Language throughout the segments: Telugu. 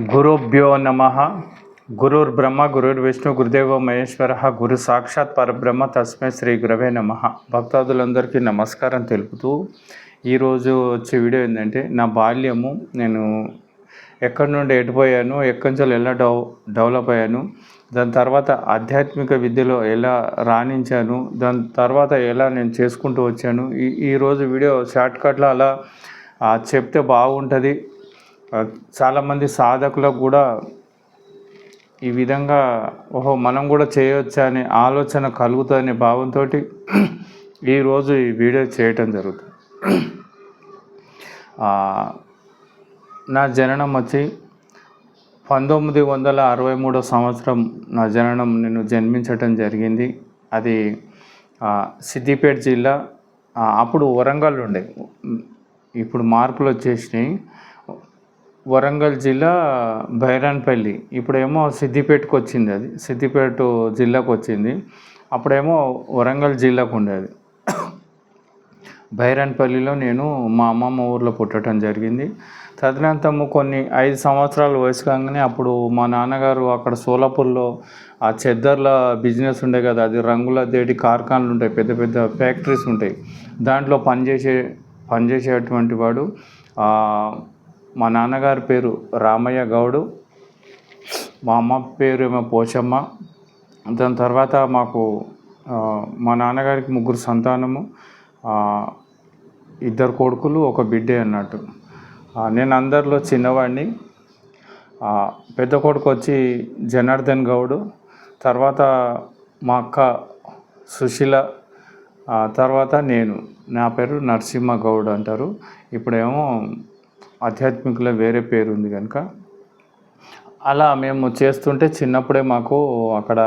గురుభ్యో నమ. గురుర్బ్రహ్మ గురుర్విష్ణు గురుదేవ మహేశ్వర గురు సాక్షాత్ పరబ్రహ్మ తస్మై శ్రీ గురవే నమ. భక్తాదులందరికీ నమస్కారం తెలుపుతూ ఈరోజు వచ్చే వీడియో ఏంటంటే నా బాల్యము నేను ఎక్కడి నుండి ఎటుపోయాను ఎక్కడి నుంచి ఎలా డెవ డెవలప్ అయ్యాను దాని తర్వాత ఆధ్యాత్మిక విద్యలో ఎలా రాణించాను దాని తర్వాత ఎలా నేను చేసుకుంటూ వచ్చాను ఈ ఈరోజు వీడియో షార్ట్కట్లో అలా చెప్తే బాగుంటుంది చాలామంది సాధకులకు కూడా ఈ విధంగా ఓహో మనం కూడా చేయొచ్చా అనే ఆలోచన కలుగుతుందనే భావంతో ఈరోజు ఈ వీడియో చేయటం జరుగుతుంది. నా జననం వచ్చి పంతొమ్మిది వందల అరవై మూడో సంవత్సరం నా జననం నేను జన్మించటం జరిగింది. అది సిద్దిపేట జిల్లా అప్పుడు వరంగల్ ఉండే. ఇప్పుడు మార్పులు వచ్చేసినాయి. వరంగల్ జిల్లా బైరాన్పల్లి. ఇప్పుడేమో సిద్దిపేటకు వచ్చింది అది. సిద్దిపేట జిల్లాకు వచ్చింది అప్పుడేమో వరంగల్ జిల్లాకు ఉండేది బైరాన్పల్లిలో నేను మా అమ్మమ్మ ఊర్లో పుట్టడం జరిగింది. తదనంతరము కొన్ని ఐదు సంవత్సరాల వయసు కాగానే అప్పుడు మా నాన్నగారు అక్కడ సోలాపూర్లో ఆ చెద్దర్ల బిజినెస్ ఉండే కదా అది రంగుల దేటి కార్ఖానాలు ఉంటాయి పెద్ద పెద్ద ఫ్యాక్టరీస్ ఉంటాయి. దాంట్లో పనిచేసే పనిచేసేటువంటి వాడు మా నాన్నగారి పేరు రామయ్య గౌడు మా అమ్మ పేరు ఏమో పోచమ్మ. దాని తర్వాత మాకు మా నాన్నగారికి ముగ్గురు సంతానము ఇద్దరు కొడుకులు ఒక బిడ్డే అన్నట్టు. నేను అందరిలో చిన్నవాడిని. పెద్ద కొడుకు వచ్చి జనార్దన్ గౌడు తర్వాత మా అక్క సుశీల తర్వాత నేను. నా పేరు నరసింహ గౌడ్ అంటారు. ఇప్పుడేమో ఆధ్యాత్మికలో వేరే పేరు ఉంది కనుక అలా మేము చేస్తుంటే చిన్నప్పుడే మాకు అక్కడ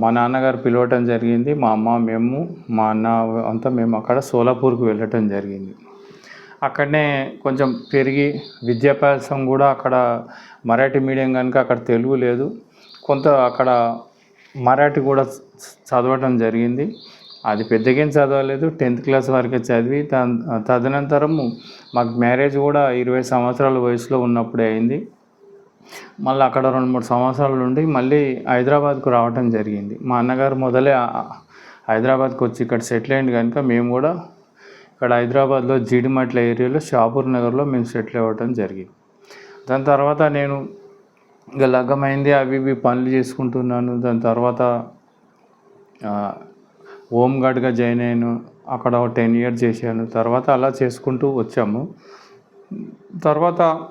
మా నాన్నగారు పిలవటం జరిగింది మా అమ్మ మేము మా అన్న అంతా మేము అక్కడ సోలాపూర్కి వెళ్ళటం జరిగింది. అక్కడనే కొంచెం పెరిగి విద్యాభ్యాసం కూడా అక్కడ మరాఠీ మీడియం కనుక అక్కడ తెలుగు లేదు. కొంత అక్కడ మరాఠీ కూడా చదవటం జరిగింది. అది పెద్దగేం చదవలేదు. టెన్త్ క్లాస్ వరకే చదివి తదనంతరము మాకు మ్యారేజ్ కూడా ఇరవై సంవత్సరాల వయసులో ఉన్నప్పుడే అయింది. మళ్ళీ అక్కడ రెండు మూడు సంవత్సరాలు ఉండి మళ్ళీ హైదరాబాద్కు రావటం జరిగింది. మా అన్నగారు మొదలే హైదరాబాద్కి వచ్చి ఇక్కడ సెటిల్ అయింది కనుక మేము కూడా ఇక్కడ హైదరాబాద్లో జీడిమట్ల ఏరియాలో షాపూర్ నగర్లో మేము సెటిల్ అవ్వటం జరిగింది. దాని తర్వాత నేను ఇంకా లగ్గమైంది అవి ఇవి పనులు చేసుకుంటున్నాను. దాని తర్వాత హోమ్ గార్డ్గా జాయిన్ అయ్యాను. అక్కడ టెన్ ఇయర్స్ చేశాను. తర్వాత అలా చేసుకుంటూ వచ్చాము. తర్వాత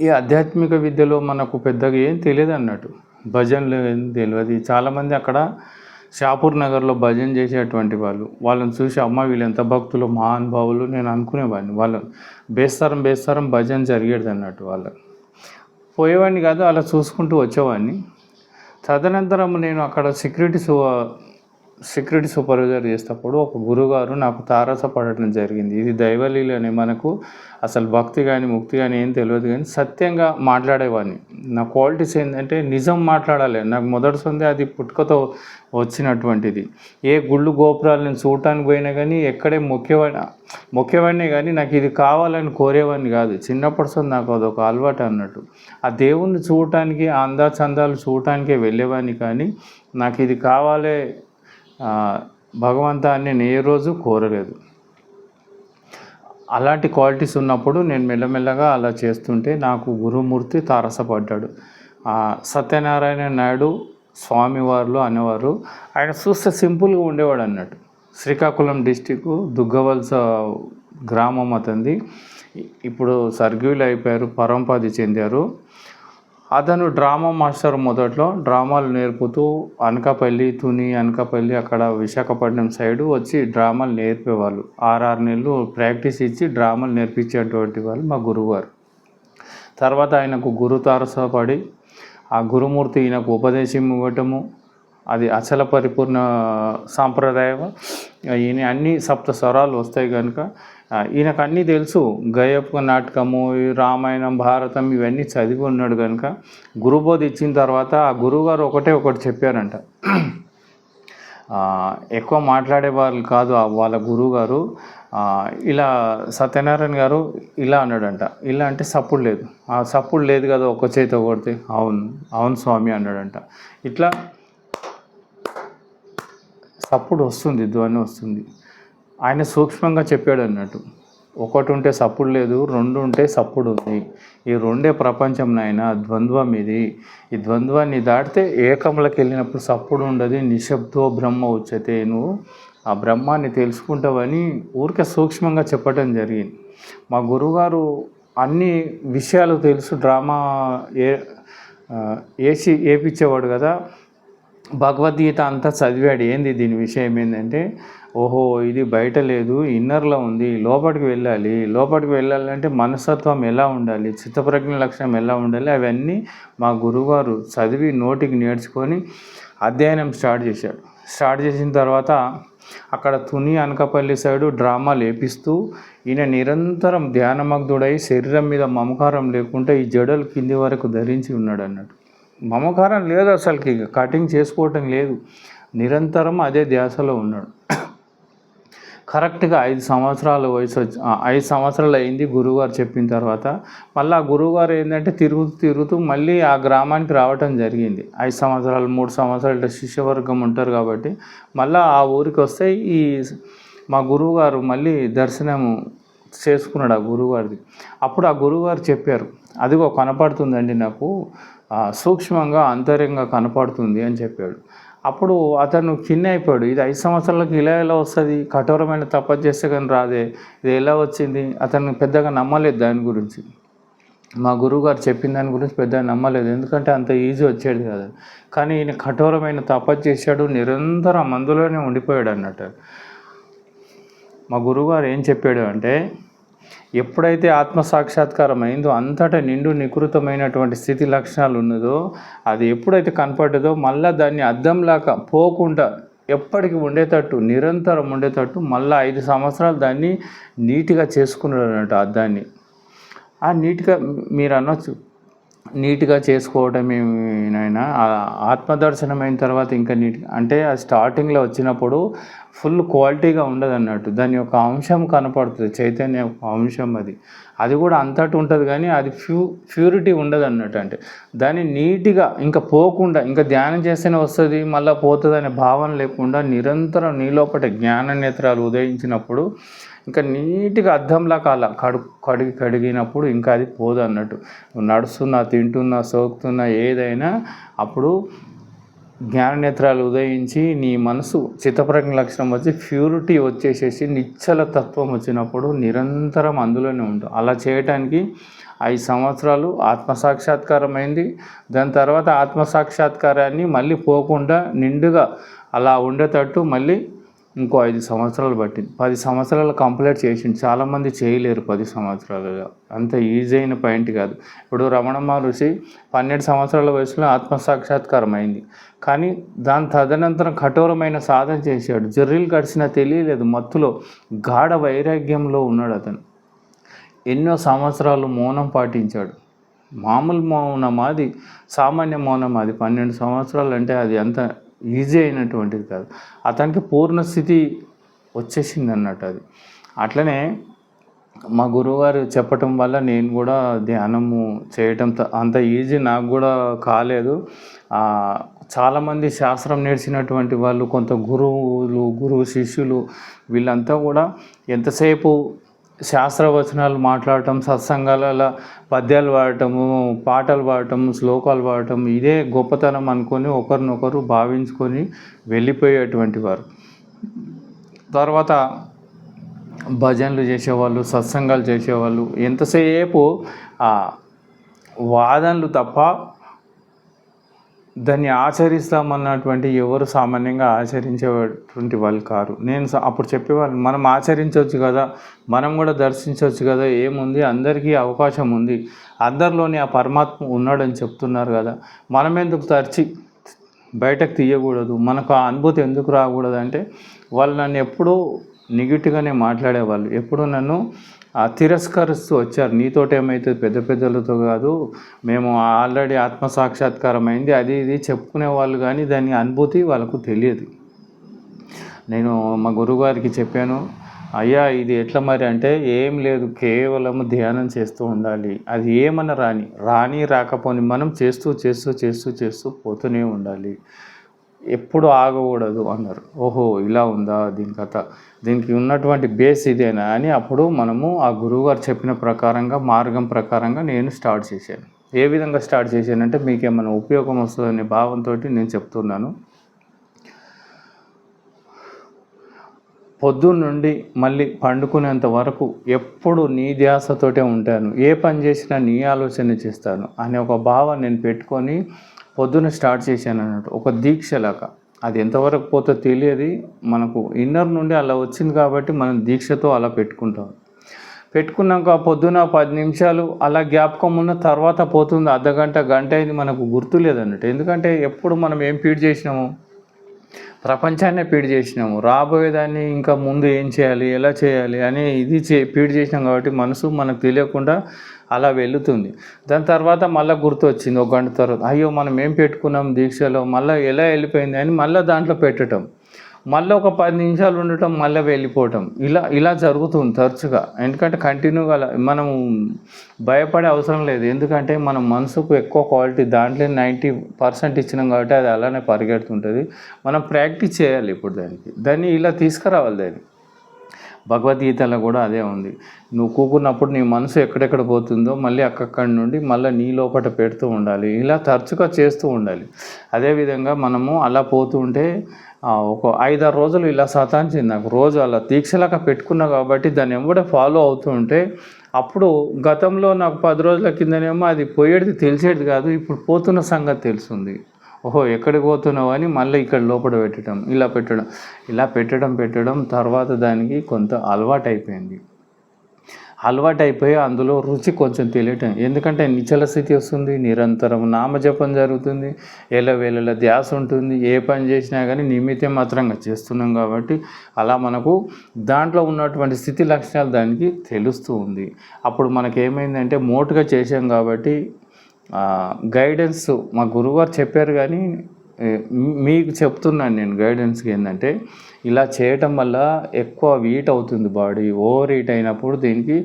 ఈ ఆధ్యాత్మిక విద్యలో మనకు పెద్దగా ఏం తెలియదు అన్నట్టు. భజనలు ఏం తెలియదు. చాలామంది అక్కడ షాపూర్ నగర్లో భజన చేసేటువంటి వాళ్ళు. వాళ్ళని చూసి అమ్మ వీళ్ళు ఎంత భక్తులు మహానుభావులు. నేను అనుకునేవాడిని. వాళ్ళని బేస్తారం బేస్తారం భజన జరిగేది అన్నట్టు వాళ్ళని. పోయేవాడిని కాదు అలా చూసుకుంటూ వచ్చేవాడిని. తదనంతరం నేను అక్కడ సెక్యూరిటీస్ సెక్యూరిటీ సూపర్వైజర్ చేసేటప్పుడు ఒక గురుగారు నాకు తారసపడటం జరిగింది. ఇది దైవలీలని మనకు అసలు భక్తి కానీ ముక్తి కానీ ఏం తెలియదు కానీ సత్యంగా మాట్లాడేవాడిని. నా క్వాలిటీస్ ఏంటంటే నిజం మాట్లాడాలి. నాకు మొదటి సొందే అది పుట్టుకతో వచ్చినటువంటిది. ఏ గుళ్ళు గోపురాలు నేను చూడటానికి పోయినా కానీ ఎక్కడే ముఖ్యమైన మొక్కేవాడినే కానీ నాకు ఇది కావాలని కోరేవాడిని కాదు. చిన్నప్పటి సొంత నాకు అదొక అలవాటు అన్నట్టు. ఆ దేవుణ్ణి చూడటానికి ఆ అందా చందాలు చూడటానికే వెళ్ళేవాడిని కానీ నాకు ఇది కావాలే భగవంతాన్ని నేను ఏ రోజు కోరలేదు. అలాంటి క్వాలిటీస్ ఉన్నప్పుడు నేను మెల్లమెల్లగా అలా చేస్తుంటే నాకు గురుమూర్తి తారసపడ్డాడు. సత్యనారాయణ నాయుడు స్వామివార్లు అనేవారు. ఆయన చూస్తే సింపుల్గా ఉండేవాడు అన్నట్టు. శ్రీకాకుళం డిస్టిక్ దుగ్గవలస గ్రామం అతంది ఇప్పుడు సర్గ్యులు అయిపోయారు పరంపది చెందారు. అతను డ్రామా మాస్టర్ మొదట్లో డ్రామాలు నేర్పుతూ అనకాపల్లి తుని అనకాపల్లి అక్కడ విశాఖపట్నం సైడు వచ్చి డ్రామాలు నేర్పేవాళ్ళు. ఆరు నెలలు ప్రాక్టీస్ ఇచ్చి డ్రామాలు నేర్పించేటువంటి వాళ్ళు మా గురువారు తర్వాత ఆయనకు గురు తారసపడి ఆ గురుమూర్తి ఈయనకు ఉపదేశం ఇవ్వటము అది అచల పరిపూర్ణ సాంప్రదాయం ఈయన అన్ని సప్త స్వరాలు వస్తాయి కనుక ఈయనకు అన్నీ తెలుసు. గయపు నాటకము రామాయణం భారతం ఇవన్నీ చదివి ఉన్నాడు కనుక. గురుబోధ ఇచ్చిన తర్వాత ఆ గురువుగారు ఒకటే ఒకటి చెప్పారంట. ఎక్కువ మాట్లాడే వాళ్ళు కాదు వాళ్ళ గురువుగారు. గారు ఇలా సత్యనారాయణ గారు ఇలా అన్నాడంట. ఇలా అంటే సప్పుడు లేదు. ఆ సప్పుడు లేదు కదా ఒక్క చేతితో కొడితే. అవును అవును స్వామి అన్నాడంట. ఇట్లా సప్పుడు వస్తుంది ధ్వని వస్తుంది. ఆయన సూక్ష్మంగా చెప్పాడు అన్నట్టు. ఒకటి ఉంటే సప్పుడు లేదు రెండు ఉంటే సప్పుడు ఉంది. ఈ రెండే ప్రపంచం నాయన ద్వంద్వం ఇది. ఈ ద్వంద్వాన్ని దాటితే ఏకములకు వెళ్ళినప్పుడు సప్పుడు ఉండదు నిశ్శబ్దో బ్రహ్మ వచ్చతే నువ్వు ఆ బ్రహ్మాన్ని తెలుసుకుంటావని ఊరికే సూక్ష్మంగా చెప్పడం జరిగింది. మా గురువుగారు అన్ని విషయాలు తెలుసు డ్రామా ఏ ఏసి ఏపిచ్చేవాడు కదా. భగవద్గీత అంతా చదివాడు. ఏంది దీని విషయం ఏంటంటే ఓహో ఇది బయట లేదు ఇన్నర్లో ఉంది లోపలికి వెళ్ళాలి. లోపలికి వెళ్ళాలంటే మనస్తత్వం ఎలా ఉండాలి? చిత్తప్రజ్ఞ లక్షణం ఎలా ఉండాలి? అవన్నీ మా గురువుగారు చదివి నోటికి నేర్చుకొని అధ్యయనం స్టార్ట్ చేశాడు. స్టార్ట్ చేసిన తర్వాత అక్కడ తుని అనకాపల్లి సైడు డ్రామా లేపిస్తూ ఈయన నిరంతరం ధ్యానమగ్ధుడై శరీరం మీద మమకారం లేకుండా ఈ జడలు కింది వరకు ధరించి ఉన్నాడు అన్నాడు మమకారం లేదు అసలుకి కటింగ్ చేసుకోవటం లేదు. నిరంతరం అదే ధ్యాసలో ఉన్నాడు. కరెక్ట్గా ఐదు సంవత్సరాల వయసు వచ్చి ఐదు సంవత్సరాలు అయింది గురువుగారు చెప్పిన తర్వాత. మళ్ళీ ఆ గురువుగారు ఏంటంటే తిరుగుతూ తిరుగుతూ మళ్ళీ ఆ గ్రామానికి రావటం జరిగింది. ఐదు సంవత్సరాలు మూడు సంవత్సరాలు శిష్యవర్గం ఉంటారు కాబట్టి. మళ్ళీ ఆ ఊరికి వస్తే ఈ మా గురువుగారు మళ్ళీ దర్శనము చేసుకున్నాడు ఆ గురువుగారిది. అప్పుడు ఆ గురువుగారు చెప్పారు అదిగో కనపడుతుందండి నాకు సూక్ష్మంగా అంతర్యంగా కనపడుతుంది అని చెప్పాడు. అప్పుడు అతను చిన్న అయిపోయాడు. ఇది ఐదు సంవత్సరాలకు ఇలా ఎలా వస్తుంది? కఠోరమైన తపస్సు చేస్తే కానీ రాదే. ఇది ఎలా వచ్చింది? అతను పెద్దగా నమ్మలేదు దాని గురించి. మా గురువుగారు చెప్పిన దాని గురించి పెద్దగా నమ్మలేదు. ఎందుకంటే అంత ఈజీ వచ్చేది కదా. కానీ ఈయన కఠోరమైన తపస్సు చేశాడు. నిరంతరం మందులోనే ఉండిపోయాడు అన్నట్టు. మా గురువుగారు ఏం చెప్పాడు అంటే ఎప్పుడైతే ఆత్మ సాక్షాత్కారం అయిందో అంతటా నిండు నికృతమైనటువంటి స్థితి లక్షణాలు ఉన్నదో అది ఎప్పుడైతే కనపడ్డదో మళ్ళీ దాన్ని అద్దంలాగా పోకుండా ఎప్పటికి ఉండేటట్టు నిరంతరం ఉండేటట్టు మళ్ళీ ఐదు సంవత్సరాలు దాన్ని నీట్గా చేసుకున్నాడు అన్నట్టు ఆ దాన్ని ఆ నీట్గా మీరు అనొచ్చు నీట్గా చేసుకోవటం ఏమైనా ఆత్మదర్శనం అయిన తర్వాత ఇంకా నీట్ అంటే ఆ స్టార్టింగ్లో వచ్చినప్పుడు ఫుల్ క్వాలిటీగా ఉండదు అన్నట్టు దాని యొక్క అంశం కనపడుతుంది చైతన్య యొక్క అంశం అది. అది కూడా అంతటి ఉంటుంది కానీ అది ఫ్యూ ప్యూరిటీ ఉండదు అన్నట్టు అంటే. దాన్ని నీట్గా ఇంకా పోకుండా ఇంకా ధ్యానం చేస్తేనే వస్తుంది మళ్ళీ పోతుంది అనే భావన లేకుండా నిరంతరం నీ లోపల జ్ఞాన నేత్రాలు ఉదయించినప్పుడు ఇంకా నీట్గా అద్దంలా కాల కడు కడిగి కడిగినప్పుడు ఇంకా అది పోదు అన్నట్టు నడుస్తున్నా తింటున్నా సోకుతున్నా ఏదైనా అప్పుడు జ్ఞాననేత్రాలు ఉదయించి నీ మనసు చిత్తప్రజ్ఞ లక్షణం వచ్చి ప్యూరిటీ వచ్చేసేసి నిశ్చల తత్వం వచ్చినప్పుడు నిరంతరం అందులోనే ఉంటాం అలా చేయటానికి ఐదు సంవత్సరాలు ఆత్మసాక్షాత్కారం అయింది దాని తర్వాత ఆత్మసాక్షాత్కారాన్ని మళ్ళీ పోకుండా నిండుగా అలా ఉండేటట్టు మళ్ళీ ఇంకో ఐదు సంవత్సరాలు పట్టింది. పది సంవత్సరాలు కంప్లీట్ చేసిండు. చాలామంది చేయలేరు పది సంవత్సరాలుగా అంత ఈజీ అయిన పాయింట్ కాదు. ఇప్పుడు రమణ మహర్షి పన్నెండు సంవత్సరాల వయసులో ఆత్మసాక్షాత్కారం అయింది. కానీ దాని తదనంతరం కఠోరమైన సాధన చేశాడు. జర్రీలు గడిచినా తెలియలేదు మత్తులో. గాఢ వైరాగ్యంలో ఉన్నాడు అతను. ఎన్నో సంవత్సరాలు మౌనం పాటించాడు. మామూలు మౌనం అది సామాన్య మౌనం అది పన్నెండు సంవత్సరాలు అంటే అది అంత ఈజీ అయినటువంటిది కాదు. అతనికి పూర్ణ స్థితి వచ్చేసింది అన్నట్టు అది. అట్లనే మా గురువుగారు చెప్పటం వల్ల నేను కూడా ధ్యానము చేయటం త- అంత ఈజీ నాకు కూడా కాలేదు. చాలామంది శాస్త్రం నేర్చినటువంటి వాళ్ళు కొంత గురువులు గురువు శిష్యులు వీళ్ళంతా కూడా ఎంతసేపు శాస్త్రవచనాలు మాట్లాడటం సత్సంగాల పద్యాలు పాడటము పాటలు పాడటం శ్లోకాలు పాడటం ఇదే గొప్పతనం అనుకొని ఒకరినొకరు భావించుకొని వెళ్ళిపోయేటువంటి వారు. తర్వాత భజనలు చేసేవాళ్ళు సత్సంగాలు చేసేవాళ్ళు ఎంతసేపు వాదనలు తప్ప దాన్ని ఆచరిస్తామన్నటువంటి ఎవరు సామాన్యంగా ఆచరించేటువంటి వాళ్ళు కారు. నేను స- అప్పుడు చెప్పేవాళ్ళు మనం ఆచరించవచ్చు కదా మనం కూడా దర్శించవచ్చు కదా ఏముంది అందరికీ అవకాశం ఉంది అందరిలోని ఆ పరమాత్మ ఉన్నాడని చెప్తున్నారు కదా మనం ఎందుకు తరిచి బయటకు తీయకూడదు మనకు ఆ అనుభూతి ఎందుకు రాకూడదు అంటే వాళ్ళు నన్ను ఎప్పుడూ నెగిటివ్గానే మాట్లాడేవాళ్ళు ఎప్పుడూ నన్ను తిరస్కరిస్తూ వచ్చారు. నీతోటి ఏమైతే పెద్ద పెద్దలతో కాదు. మేము ఆల్రెడీ ఆత్మసాక్షాత్కారం అయింది అది ఇది చెప్పుకునే వాళ్ళు కానీ దాని అనుభూతి వాళ్ళకు తెలియదు. నేను మా గురుగారికి చెప్పాను అయ్యా ఇది ఎట్లా మరి అంటే ఏం లేదు. కేవలం ధ్యానం చేస్తూ ఉండాలి. అది ఏమన్నా రాని రాని రాకపోని మనం చేస్తూ చేస్తూ చేస్తూ చేస్తూ పోతూనే ఉండాలి. ఎప్పుడు ఆగకూడదు అన్నారు. ఓహో ఇలా ఉందా దీని కథ? దీనికి ఉన్నటువంటి బేస్ ఇదేనా అని అప్పుడు మనము ఆ గురువుగారు చెప్పిన ప్రకారంగా మార్గం ప్రకారంగా నేను స్టార్ట్ చేశాను. ఏ విధంగా స్టార్ట్ చేశానంటే మీకు ఏమైనా ఉపయోగం వస్తుందనే భావంతో నేను చెప్తున్నాను. పొద్దున్న నుండి మళ్ళీ పండుకునేంత వరకు ఎప్పుడు నీ ధ్యాసతోటే ఉంటాను. ఏ పని చేసినా నీ ఆలోచన చేస్తాను అనే ఒక భావం నేను పెట్టుకొని పొద్దున స్టార్ట్ చేశాను అన్నట్టు. ఒక దీక్షలాగా అది ఎంతవరకు పోతే తెలియదు. మనకు ఇన్నర్ నుండి అలా వచ్చింది కాబట్టి మనం దీక్షతో అలా పెట్టుకుంటాం. పెట్టుకున్నాక పొద్దున పది నిమిషాలు అలా జ్ఞాపకం ఉన్న తర్వాత పోతుంది. అర్ధగంట గంట అయింది మనకు గుర్తు లేదన్నట్టు. ఎందుకంటే ఎప్పుడు మనం ఏం ఫీడ్ చేసినాము? ప్రపంచాన్నే ఫీడ్ చేసినాము. రాబోయేదాన్ని ఇంకా ముందు ఏం చేయాలి ఎలా చేయాలి అని ఇది చే ఫీడ్ చేసినాం కాబట్టి మనసు మనకు తెలియకుండా అలా వెళుతుంది. దాని తర్వాత మళ్ళీ గుర్తు వచ్చింది ఒక గంట తర్వాత అయ్యో మనం ఏం పెట్టుకున్నాం దీక్షలో? మళ్ళీ ఎలా వెళ్ళిపోయింది? అని మళ్ళీ దాంట్లో పెట్టడం మళ్ళీ ఒక పది నిమిషాలు ఉండటం మళ్ళీ వెళ్ళిపోవటం. ఇలా ఇలా జరుగుతుంది తరచుగా. ఎందుకంటే కంటిన్యూగా మనం భయపడే అవసరం లేదు. ఎందుకంటే మన మనసుకు ఎక్కువ క్వాలిటీ దాంట్లో నైంటీ పర్సెంట్ ఇచ్చినాం కాబట్టి అది అలానే పరిగెడుతుంటుంది. మనం ప్రాక్టీస్ చేయాలి ఇప్పుడు దానికి. దాన్ని ఇలా తీసుకురావాలి దాన్ని. భగవద్గీతలో కూడా అదే ఉంది. నువ్వు కూకున్నప్పుడు నీ మనసు ఎక్కడెక్కడ పోతుందో మళ్ళీ అక్కడి నుండి మళ్ళీ నీ లోపల పెడుతూ ఉండాలి. ఇలా తరచుగా చేస్తూ ఉండాలి. అదేవిధంగా మనము అలా పోతూ ఉంటే ఒక ఐదారు రోజులు ఇలా సతాంచింది నాకు. రోజు అలా దీక్షలాగా పెట్టుకున్నా కాబట్టి దాన్ని ఎంబడే ఫాలో అవుతూ ఉంటే అప్పుడు గతంలో నాకు పది రోజుల కిందనేమో అది పోయేది తెలిసేది కాదు. ఇప్పుడు పోతున్న సంగతి తెలుస్తుంది ఓహో ఎక్కడికి పోతున్నావు అని మళ్ళీ ఇక్కడ లోపల పెట్టడం ఇలా పెట్టడం ఇలా పెట్టడం పెట్టడం తర్వాత దానికి కొంత అలవాటు అయిపోయింది అలవాటు అయిపోయి అందులో రుచి కొంచెం తెలియటం ఎందుకంటే నిచ్చల స్థితి వస్తుంది నిరంతరం నామజపం జరుగుతుంది ఎలవేళల ధ్యాస ఉంటుంది ఏ పని చేసినా కానీ నిమిత్తం మాత్రంగా చేస్తున్నాం కాబట్టి అలా మనకు దాంట్లో ఉన్నటువంటి స్థితి లక్షణాలు దానికి తెలుస్తూ ఉంది. అప్పుడు మనకేమైందంటే మోటుగా చేసాం కాబట్టి గైడెన్స్ మా గురువుగారు చెప్పారు కానీ మీకు చెప్తున్నాను నేను గైడెన్స్కి ఏంటంటే ఇలా చేయటం వల్ల ఎక్కువ వీట్ అవుతుంది బాడీ ఓవర్ హీట్ అయినప్పుడు దీనికి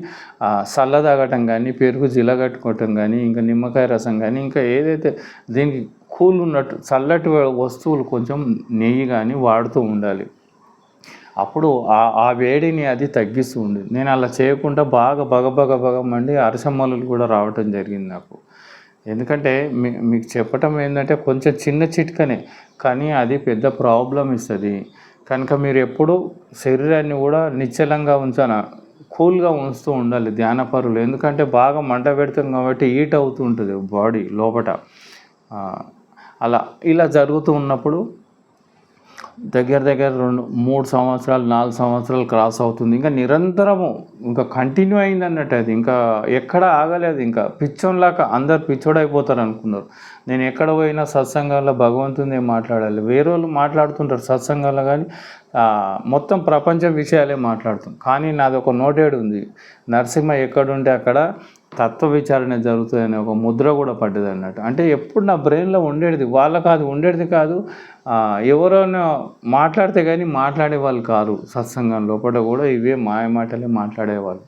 ఆ, చల్ల తాగటం కానీ పెరుగు జిలగట్టుకోవటం కానీ ఇంకా నిమ్మకాయ రసం కానీ ఇంకా ఏదైతే దీనికి కూల్ ఉన్నట్టు చల్లటి వస్తువులు కొంచెం నెయ్యి కానీ వాడుతూ ఉండాలి. అప్పుడు ఆ వేడిని అది తగ్గిస్తూ ఉండేది నేను అలా చేయకుండా బాగా బగ బగ బగ మండి కూడా రావటం జరిగింది నాకు. ఎందుకంటే మీ మీకు చెప్పటం ఏంటంటే కొంచెం చిన్న చిట్కనే కానీ అది పెద్ద ప్రాబ్లం ఇస్తుంది. కనుక మీరు ఎప్పుడు శరీరాన్ని కూడా నిశ్చలంగా ఉంచాన కూల్గా ఉంచుతూ ఉండాలి ధ్యానపరులు. ఎందుకంటే బాగా మంట పెడతాం కాబట్టి హీట్ అవుతూ ఉంటుంది బాడీ లోపట. అలా ఇలా జరుగుతూ ఉన్నప్పుడు దగ్గర దగ్గర రెండు మూడు సంవత్సరాలు నాలుగు సంవత్సరాలు క్రాస్ అవుతుంది. ఇంకా నిరంతరము ఇంకా కంటిన్యూ అయింది అన్నట్టు అది. ఇంకా ఎక్కడ ఆగలేదు. ఇంకా పిచ్చోన్లాగా అందరు పిచ్చోడైపోతారు అనుకున్నారు నేను ఎక్కడ పోయినా సత్సంగాల్లో భగవంతుని మాట్లాడాలి. వేరే వాళ్ళు మాట్లాడుతుంటారు సత్సంగాల్లో కానీ మొత్తం ప్రపంచ విషయాలే మాట్లాడుతాం కానీ నాది ఒక నోటేడు ఉంది. నరసింహ ఎక్కడుంటే అక్కడ తత్వ విచారణ జరుగుతుందనే ఒక ముద్ర కూడా పడ్డది అన్నట్టు అంటే ఎప్పుడు నా బ్రెయిన్లో ఉండేది వాళ్ళకి అది ఉండేది కాదు. ఎవరైనా మాట్లాడితే కానీ మాట్లాడేవాళ్ళు కారు సత్సంగం లోపల కూడా ఇవే మాయ మాటలే మాట్లాడేవాళ్ళు.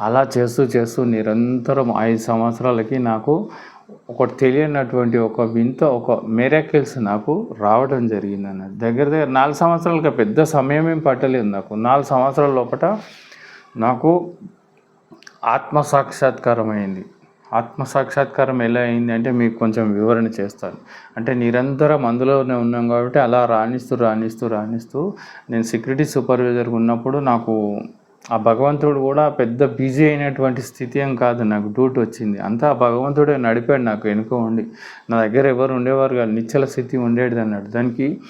అలా చేస్తూ చేస్తూ నిరంతరం ఐదు సంవత్సరాలకి నాకు ఒకటి తెలియనటువంటి ఒక వింత ఒక మెరాకిల్స్ నాకు రావడం జరిగింది అన్నది దగ్గర దగ్గర నాలుగు సంవత్సరాలకి పెద్ద సమయం ఏం పట్టలేదు నాకు. నాలుగు సంవత్సరాల లోపల నాకు ఆత్మ సాక్షాత్కారం అయింది ఆత్మ సాక్షాత్కారం ఎలా అయింది అంటే మీకు కొంచెం వివరణ చేస్తాను. అంటే నిరంతరం అందులోనే ఉన్నాం కాబట్టి అలా రాణిస్తూ రాణిస్తూ రాణిస్తూ నేను సెక్యూరిటీ సూపర్వైజర్గా ఉన్నప్పుడు నాకు ఆ భగవంతుడు కూడా పెద్ద బిజీ అయినటువంటి స్థితి ఏం కాదు నాకు డ్యూటీ వచ్చింది. అంతా ఆ భగవంతుడే నడిపాడు నాకు వెనుక ఉండి. నా దగ్గర ఎవరు ఉండేవారు కాదు నిచ్చల స్థితి ఉండేది అన్నాడు. దానికి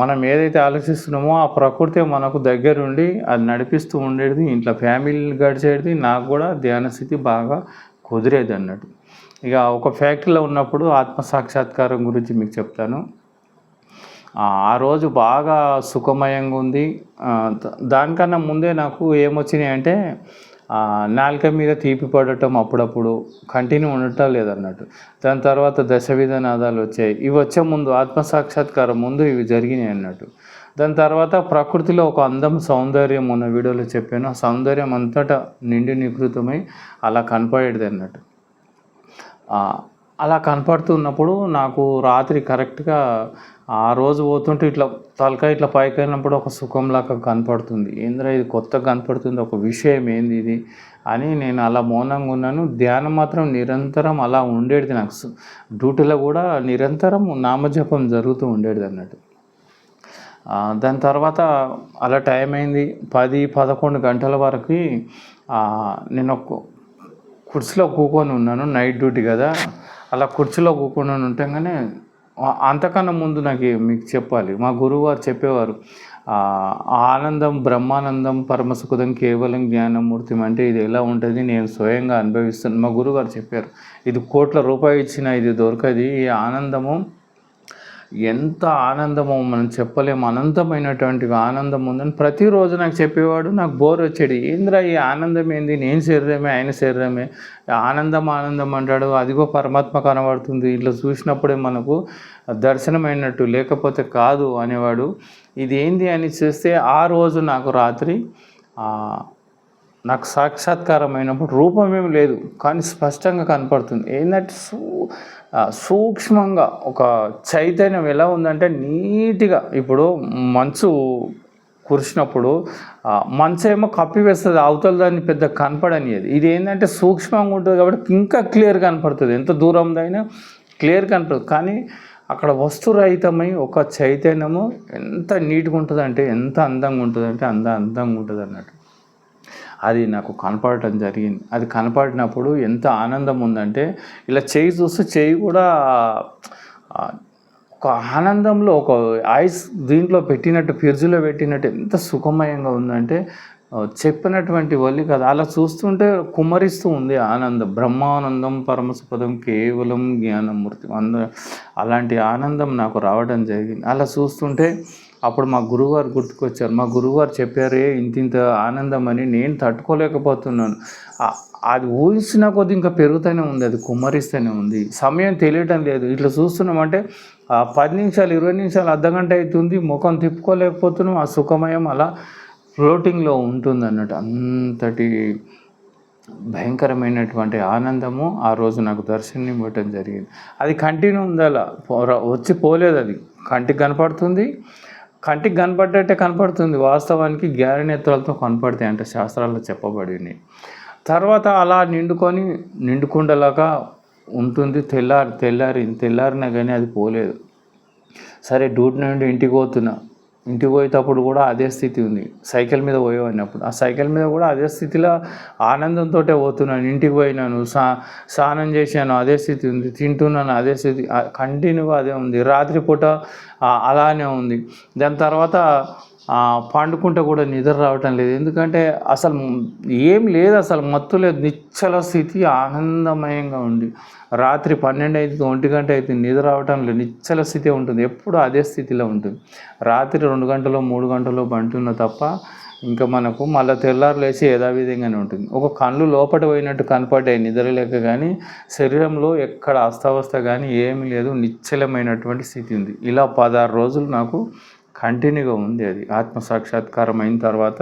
మనం ఏదైతే ఆలోచిస్తున్నామో ఆ ప్రకృతి మనకు దగ్గరుండి అది నడిపిస్తూ ఉండేది ఇంట్లో ఫ్యామిలీ గడిచేది నాకు కూడా ధ్యాన స్థితి బాగా కుదిరేది అన్నట్టు. ఇక ఒక ఫ్యాక్టరీలో ఉన్నప్పుడు ఆత్మ సాక్షాత్కారం గురించి మీకు చెప్తాను. ఆ రోజు బాగా సుఖమయంగా ఉంది. దానికన్నా ముందే నాకు ఏమొచ్చినాయి అంటే నాలుక మీద తీపి పడటం అప్పుడప్పుడు కంటిన్యూ ఉండటం లేదన్నట్టు. దాని తర్వాత దశవిధ నాదాలు వచ్చాయి. ఇవి వచ్చే ముందు ఆత్మ సాక్షాత్కారం ముందు ఇవి జరిగినాయి అన్నట్టు. దాని తర్వాత ప్రకృతిలో ఒక అందం సౌందర్యం ఉన్న వీడియోలో చెప్పాను. ఆ సౌందర్యం అంతటా నిండి నికృతమై అలా కనపడేది అన్నట్టు. అలా కనపడుతున్నప్పుడు నాకు రాత్రి కరెక్ట్గా ఆ రోజు పోతుంటే ఇట్లా తలకాయ ఇట్లా పైకి ఒక సుఖంలాగా కనపడుతుంది. ఏంద్రా ఇది కొత్తగా కనపడుతుంది ఒక విషయం ఏంది ఇది అని నేను అలా మౌనంగా ఉన్నాను. ధ్యానం మాత్రం నిరంతరం అలా ఉండేది నాకు. డ్యూటీలో కూడా నిరంతరం నామజపం జరుగుతూ ఉండేది అన్నట్టు. దాని తర్వాత అలా టైం అయింది. పది పదకొండు గంటల వరకు నేను ఒక కుర్చీలో కూకొని ఉన్నాను. నైట్ డ్యూటీ కదా. అలా కుర్చీలో కూకొని ఉంటేగానే అంతకన్నా ముందు నాకు మీకు చెప్పాలి. మా గురువుగారు చెప్పేవారు ఆనందం బ్రహ్మానందం పరమసుఖదం కేవలం జ్ఞానమూర్తి అంటే ఇది ఎలా ఉంటుంది నేను స్వయంగా అనుభవిస్తాను మా గురువుగారు చెప్పారు ఇది కోట్ల రూపాయలు ఇచ్చిన ఇది దొరకది. ఈ ఆనందము ఎంత ఆనందమో మనం చెప్పలేము అనంతమైనటువంటి ఆనందం ఉందని ప్రతిరోజు నాకు చెప్పేవాడు నాకు బోర్ వచ్చేది. ఏంద్రా ఈ ఆనందం ఏంది? నేను శరీరమే ఆయన శరీరమే. ఆనందం ఆనందం అంటాడు. అదిగో పరమాత్మ కనబడుతుంది. ఇట్లా చూసినప్పుడే మనకు దర్శనమైనట్టు లేకపోతే కాదు అనేవాడు. ఇది ఏంది అని చూస్తే ఆ రోజు నాకు రాత్రి నాకు సాక్షాత్కారం అయినప్పుడు ఏమి లేదు కానీ స్పష్టంగా కనపడుతుంది. ఏంటంటే సూ సూక్ష్మంగా ఒక చైతన్యం ఎలా ఉందంటే నీట్గా ఇప్పుడు మంచు కురిసినప్పుడు మంచేమో మంచు ఏమో కప్పివేస్తుంది అవతల దాన్ని పెద్ద కనపడనియదు ఇది ఏంటంటే సూక్ష్మంగా ఉంటుంది కాబట్టి ఇంకా క్లియర్ కనపడుతుంది. ఎంత దూరం అయినా క్లియర్ కనపడుతుంది. కానీ అక్కడ వస్తురహితమై ఒక చైతన్యము ఎంత నీట్గా ఉంటుందంటే ఎంత అందంగా ఉంటుందంటే అంత అందంగా ఉంటుంది అన్నట్టు అది నాకు కనపడటం జరిగింది. అది కనపడినప్పుడు ఎంత ఆనందం ఉందంటే ఇలా చేయి చూస్తే చేయి కూడా ఒక ఆనందంలో ఒక ఐస్ దీంట్లో పెట్టినట్టు ఫ్రిడ్జ్లో పెట్టినట్టు ఎంత సుఖమయంగా ఉందంటే చెప్పినటువంటి వల్లి కదా అలా చూస్తుంటే కుమరిస్తూ ఉంది ఆనందం. బ్రహ్మానందం పరమసుపదం కేవలం జ్ఞానమూర్తి. అంద అలాంటి ఆనందం నాకు రావడం జరిగింది. అలా చూస్తుంటే అప్పుడు మా గురువుగారు గుర్తుకొచ్చారు. మా గురువుగారు చెప్పారే ఇంత ఇంత ఆనందం అని. నేను తట్టుకోలేకపోతున్నాను. అది ఊహించిన కొద్ది ఇంకా పెరుగుతూనే ఉంది అది కుమ్మరిస్తూనే ఉంది. సమయం తెలియటం లేదు. ఇట్లా చూస్తున్నామంటే ఆ పది నిమిషాలు ఇరవై నిమిషాలు అర్ధ గంట అవుతుంది ముఖం తిప్పుకోలేకపోతున్నాం ఆ సుఖమయం అలా ఫ్లోటింగ్లో ఉంటుంది అన్నట్టు అంతటి భయంకరమైనటువంటి ఆనందము ఆ రోజు నాకు దర్శనం ఇవ్వటం జరిగింది. అది కంటిన్యూ ఉంది అలా వచ్చి పోలేదు అది కంటికి కనపడుతుంది కంటికి కనపడ్డట్టే కనపడుతుంది. వాస్తవానికి గ్యారనేత్రాలతో కనపడతాయి అంటే శాస్త్రాల్లో చెప్పబడింది. తర్వాత అలా నిండుకొని నిండుకుండలాగా ఉంటుంది. తెల్లారి తెల్లారి తెల్లారినా కానీ అది పోలేదు. సరే డ్యూటీ నుండి ఇంటికి పోతున్నా. ఇంటికి పోయేటప్పుడు కూడా అదే స్థితి ఉంది. సైకిల్ మీద పోయేవాడినప్పుడు. ఆ సైకిల్ మీద కూడా అదే స్థితిలో ఆనందంతో పోతున్నాను. ఇంటికి పోయినాను సా స్నానం చేశాను అదే స్థితి ఉంది. తింటున్నాను అదే స్థితి. కంటిన్యూగా అదే ఉంది. రాత్రిపూట అలానే ఉంది. దాని తర్వాత పండుకుంటే కూడా నిద్ర రావటం లేదు. ఎందుకంటే అసలు ఏం లేదు అసలు మత్తు లేదు. నిశ్చల స్థితి ఆనందమయంగా ఉంది. రాత్రి పన్నెండు అయితే ఒంటి గంట అయితే నిద్ర రావటం లేదు. నిచ్చల స్థితి ఉంటుంది. ఎప్పుడు అదే స్థితిలో ఉంటుంది. రాత్రి రెండు గంటలు మూడు గంటలు పంటున్న తప్ప ఇంకా మనకు మళ్ళీ తెల్లారు లేచి యథావిధంగానే ఉంటుంది. ఒక కళ్ళు లోపట పోయినట్టు కనపడ్డాయి నిద్ర లేక కానీ శరీరంలో ఎక్కడ అస్తవస్థ కానీ ఏమీ లేదు. నిశ్చలమైనటువంటి స్థితి ఉంది. ఇలా పదహారు రోజులు నాకు కంటిన్యూగా ఉంది అది. ఆత్మ సాక్షాత్కారం అయిన తర్వాత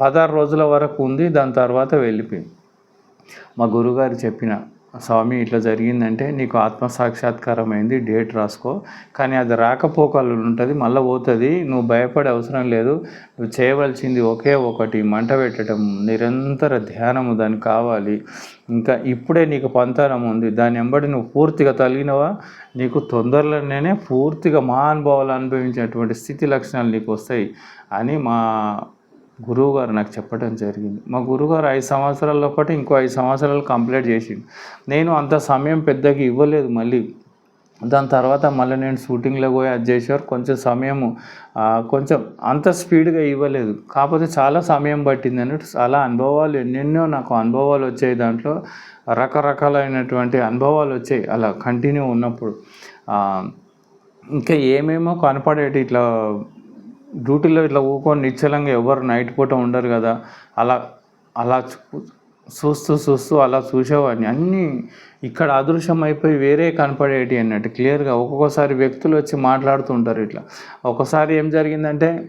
పదహారు రోజుల వరకు ఉంది దాని తర్వాత వెళ్ళిపోయింది. మా గురుగారు చెప్పిన స్వామి ఇట్లా జరిగిందంటే నీకు ఆత్మ సాక్షాత్కారం అయింది డేట్ రాసుకో. కానీ అది రాకపోకలు ఉంటుంది మళ్ళీ పోతుంది నువ్వు భయపడే అవసరం లేదు. నువ్వు చేయవలసింది ఒకే ఒకటి మంట పెట్టడం నిరంతర ధ్యానము దానికి కావాలి. ఇంకా ఇప్పుడే నీకు పంతనం ఉంది దాని వెంబడి నువ్వు పూర్తిగా తగినవా నీకు తొందరలోనే పూర్తిగా మా అనుభవాలు అనుభవించినటువంటి స్థితి లక్షణాలు నీకు వస్తాయి అని మా గురువు గారు నాకు చెప్పడం జరిగింది. మా గురువుగారు ఐదు సంవత్సరాల పాటు ఇంకో ఐదు సంవత్సరాలు కంప్లీట్ చేసిండు. నేను అంత సమయం పెద్దగా ఇవ్వలేదు మళ్ళీ. దాని తర్వాత మళ్ళీ నేను షూటింగ్లో పోయి అది చేసేవారు. కొంచెం సమయము కొంచెం అంత స్పీడ్గా ఇవ్వలేదు. కాకపోతే చాలా సమయం పట్టింది అన్నట్టు చాలా అనుభవాలు ఎన్నెన్నో నాకు అనుభవాలు వచ్చాయి దాంట్లో. రకరకాలైనటువంటి అనుభవాలు వచ్చాయి అలా కంటిన్యూ ఉన్నప్పుడు. ఇంకా ఏమేమో కనపడేటి ఇట్లా డ్యూటీలో ఇట్లా ఊకొని నిశ్చలంగా ఎవరు నైట్ పూట ఉండరు కదా. అలా అలా చూ- చూస్తూ చూస్తూ అలా చూసేవాడిని. అన్నీ ఇక్కడ అదృశ్యం అయిపోయి వేరే కనపడేటి అన్నట్టు క్లియర్గా ఒక్కొక్కసారి వ్యక్తులు వచ్చి మాట్లాడుతుంటారు ఇట్లా. ఒకసారి ఏం జరిగిందంటే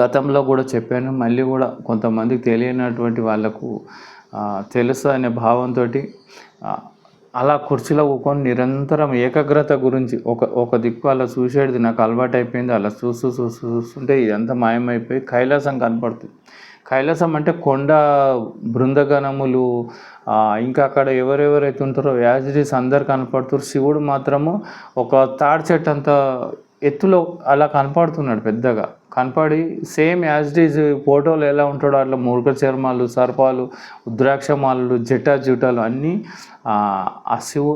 గతంలో కూడా చెప్పాను మళ్ళీ కూడా కొంతమందికి తెలియనటువంటి వాళ్ళకు తెలుసు అనే భావంతో అలా కుర్చీలో కూకొని నిరంతరం ఏకాగ్రత గురించి ఒక ఒక దిక్కు అలా చూసేది నాకు అలవాటు అయిపోయింది అలా చూస్తూ చూస్తూ చూస్తుంటే ఇదంతా మాయమైపోయి కైలాసం కనపడుతుంది. కైలాసం అంటే కొండ బృందగణములు ఇంకా అక్కడ ఎవరెవరైతే ఉంటారో యాజిడీస్ అందరు కనపడుతారు శివుడు మాత్రము ఒక తాడి చెట్టు అంత ఎత్తులో అలా కనపడుతున్నాడు పెద్దగా. కనపడి సేమ్ యాజ్ ఈజ్ ఫోటోలు ఎలా ఉంటాడో అట్లా మురుగ చర్మాలు సర్పాలు ఉద్రాక్షమాలు జటా జుటాలు అన్నీ ఆ, శివు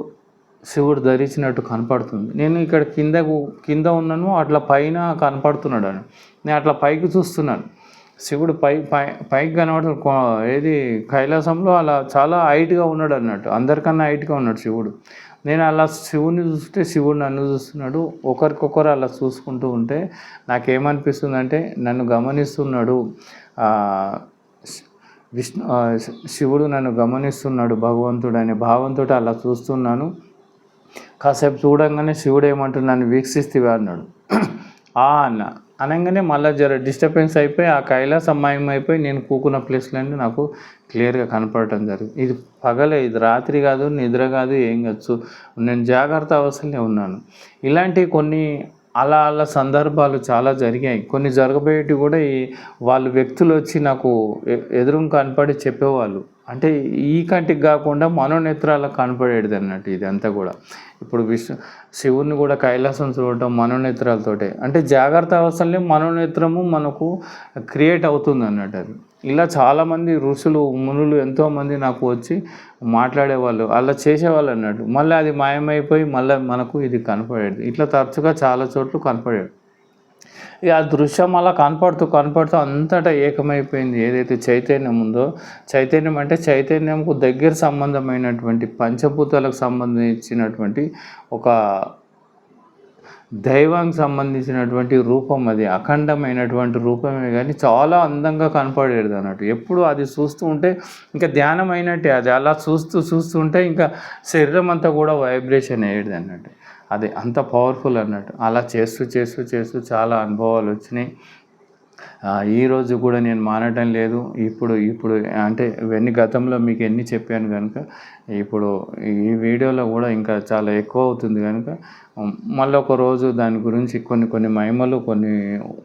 శివుడు ధరించినట్టు కనపడుతుంది. నేను ఇక్కడ కిందకు కింద ఉన్నాను అట్లా పైన కనపడుతున్నాడు అని. నేను అట్లా పైకి చూస్తున్నాను. శివుడు పై పై పైకి కనబడుతుంది ఏది? కైలాసంలో అలా చాలా హైట్గా ఉన్నాడు అన్నట్టు. అందరికన్నా హైట్గా ఉన్నాడు శివుడు. నేను అలా శివుని చూస్తే శివుడు నన్ను చూస్తున్నాడు. ఒకరికొకరు అలా చూసుకుంటూ ఉంటే నాకేమనిపిస్తుందంటే నన్ను గమనిస్తున్నాడు. విష్ణు శివుడు నన్ను గమనిస్తున్నాడు భగవంతుడు అనే భావంతో అలా చూస్తున్నాను. కాసేపు చూడంగానే శివుడు ఏమంటున్నాను వీక్షిస్తే అన్నాడు. ఆ అన్న. అనగానే మళ్ళీ జర డిస్టర్బెన్స్ అయిపోయి ఆ కైలాస అయిపోయి నేను కూకున్న ప్లేస్లన్నీ నాకు క్లియర్గా కనపడటం జరిగింది. ఇది పగలే ఇది రాత్రి కాదు నిద్ర కాదు ఏం కాదు. నేను జాగ్రత్త అవసరమే ఉన్నాను. ఇలాంటి కొన్ని అలా అలా సందర్భాలు చాలా జరిగాయి. కొన్ని జరగబోయేటి కూడా ఈ వాళ్ళు వ్యక్తులు వచ్చి నాకు ఎ- ఎదురు కనపడి చెప్పేవాళ్ళు. అంటే ఈ కంటికి కాకుండా మనోనేత్రాలకు కనపడేది అన్నట్టు ఇదంతా కూడా. ఇప్పుడు విష్ణు శివుని కూడా కైలాసం చూడటం మనోనేత్రాలతోటే. అంటే జాగ్రత్త అవసరంలో మనోనేత్రము మనకు క్రియేట్ అవుతుంది అన్నట్టు అది. ఇలా చాలామంది ఋషులు మునులు ఎంతోమంది నాకు వచ్చి మాట్లాడేవాళ్ళు అలా చేసేవాళ్ళు అన్నట్టు మళ్ళీ అది మాయమైపోయి మళ్ళీ మనకు ఇది కనపడేది. ఇట్లా తరచుగా చాలా చోట్ల కనపడేది ఇక ఆ దృశ్యం అలా కనపడుతూ కనపడుతూ అంతటా ఏకమైపోయింది. ఏదైతే చైతన్యం ఉందో చైతన్యం అంటే చైతన్యంకు దగ్గర సంబంధమైనటువంటి పంచభూతాలకు సంబంధించినటువంటి ఒక దైవానికి సంబంధించినటువంటి రూపం అది అఖండమైనటువంటి రూపమే కానీ చాలా అందంగా కనపడేది అన్నట్టు. ఎప్పుడు అది చూస్తూ ఉంటే ఇంకా ధ్యానం అయినట్టే అది అలా చూస్తూ చూస్తూ ఉంటే ఇంకా శరీరం అంతా కూడా వైబ్రేషన్ అయ్యేది అన్నట్టు. అది అంత పవర్ఫుల్ అన్నట్టు. అలా చేస్తూ చేస్తూ చేస్తూ చాలా అనుభవాలు వచ్చినాయి. ఈరోజు ఈ రోజు కూడా నేను మానటం లేదు. ఇప్పుడు ఇప్పుడు అంటే ఇవన్నీ గతంలో మీకు ఎన్ని చెప్పాను కనుక ఇప్పుడు ఈ వీడియోలో కూడా ఇంకా చాలా ఎక్కువ అవుతుంది కనుక మళ్ళీ ఒక రోజు దాని గురించి కొన్ని కొన్ని మహిమలు కొన్ని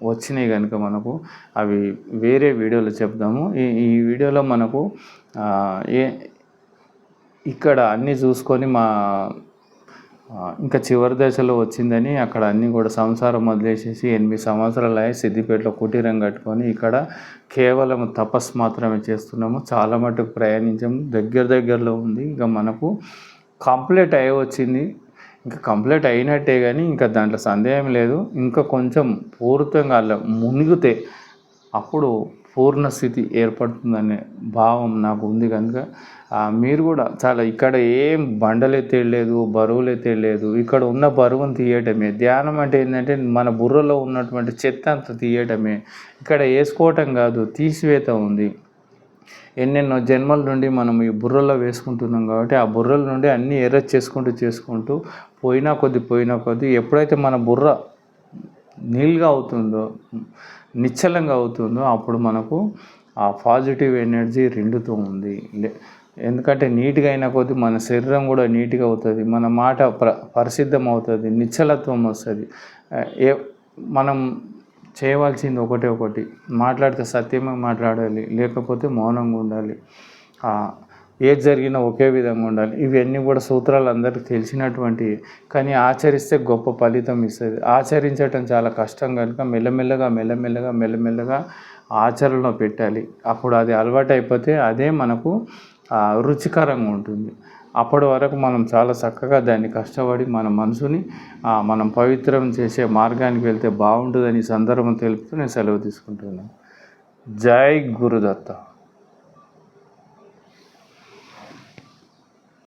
వచ్చినాయి కనుక మనకు అవి వేరే వీడియోలో చెప్దాము. ఈ ఈ వీడియోలో మనకు ఏ ఇక్కడ అన్నీ చూసుకొని మా ఇంకా చివరి దశలో వచ్చిందని అక్కడ అన్నీ కూడా సంసారం వదిలేసేసి ఎనిమిది సంవత్సరాలు అయ్యి సిద్దిపేటలో కుటీరం కట్టుకొని ఇక్కడ కేవలం తపస్సు మాత్రమే చేస్తున్నాము. చాలా మటుకు ప్రయాణించాము. దగ్గర దగ్గరలో ఉంది. ఇంకా మనకు కంప్లీట్ అయ్యి వచ్చింది. ఇంకా కంప్లీట్ అయినట్టే కానీ ఇంకా దాంట్లో సందేహం లేదు. ఇంకా కొంచెం పూర్తంగా అలా మునిగితే అప్పుడు పూర్ణ స్థితి ఏర్పడుతుందనే భావం నాకు ఉంది కనుక మీరు కూడా చాలా ఇక్కడ ఏం బండలు ఎత్తేయలేదు బరువులు ఎత్తేయలేదు ఇక్కడ ఉన్న బరువును తీయటమే. ధ్యానం అంటే ఏంటంటే మన బుర్రలో ఉన్నటువంటి చెత్త అంతా తీయటమే. ఇక్కడ వేసుకోవటం కాదు తీసివేత ఉంది. ఎన్నెన్నో జన్మల నుండి మనం ఈ బుర్రలో వేసుకుంటున్నాం కాబట్టి ఆ బుర్రల నుండి అన్నీ ఎర్రచ్ చేసుకుంటూ చేసుకుంటూ పోయినా కొద్ది పోయినా కొద్ది ఎప్పుడైతే మన బుర్ర నీల్గా అవుతుందో నిశ్చలంగా అవుతుందో అప్పుడు మనకు ఆ పాజిటివ్ ఎనర్జీ రెండుతో ఉంది. ఎందుకంటే నీట్గా అయిన కొద్దీ మన శరీరం కూడా నీట్గా అవుతుంది. మన మాట ప్ర పరిసిద్ధం అవుతుంది. నిశ్చలత్వం వస్తుంది. ఏ మనం చేయవలసింది ఒకటే ఒకటి. మాట్లాడితే సత్యమే మాట్లాడాలి. లేకపోతే మౌనంగా ఉండాలి. ఏది జరిగినా ఒకే విధంగా ఉండాలి. ఇవన్నీ కూడా సూత్రాలు అందరికీ తెలిసినటువంటి కానీ ఆచరిస్తే గొప్ప ఫలితం ఇస్తుంది. ఆచరించటం చాలా కష్టం కనుక మెల్లమెల్లగా మెల్లమెల్లగా మెల్లమెల్లగా ఆచరణలో పెట్టాలి. అప్పుడు అది అలవాటు అయిపోతే అదే మనకు రుచికరంగా ఉంటుంది. అప్పటి వరకు మనం చాలా చక్కగా దాన్ని కష్టపడి మన మనసుని మనం పవిత్రం చేసే మార్గానికి వెళ్తే బాగుంటుందని సందర్భం తెలుపుతూ నేను సెలవు తీసుకుంటున్నాను. జై గురుదత్త.